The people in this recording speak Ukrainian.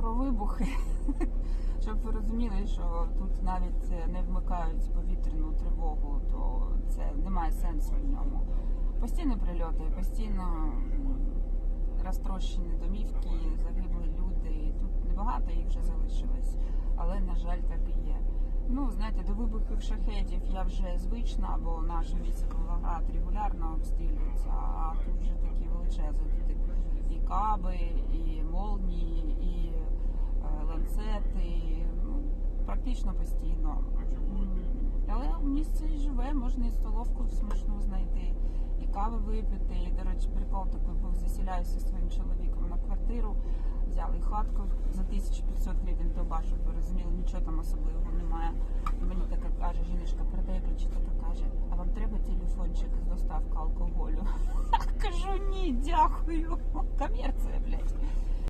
про вибухи. Щоб ви розуміли, що тут навіть не вмикають повітряну тривогу, то це немає сенсу в ньому. Постійні прильоти, постійно розтрощені домівки, загибли люди. Тут небагато їх вже залишилось, але на жаль, так і є. Ну, знаєте, до вибухів шахетів я вже звична, бо наше місце регулярно обстрілюється, а тут вже такі величезні. І- каби, і молнії, і е, ланцети, ну, практично постійно. Але в місті живе, можна і столовку смачну знайти, і кави випити. І, до речі, прикол такий був, засіляюся зі своїм чоловіком на квартиру, взяли хатку за 1500 гривень доба, щоб ви розуміли, нічого там особливого немає. І мені така каже, жіночка передає ключі, така каже, а вам треба телефончик з доставки алкоголю? Кажу, ні, дякую. Комерція.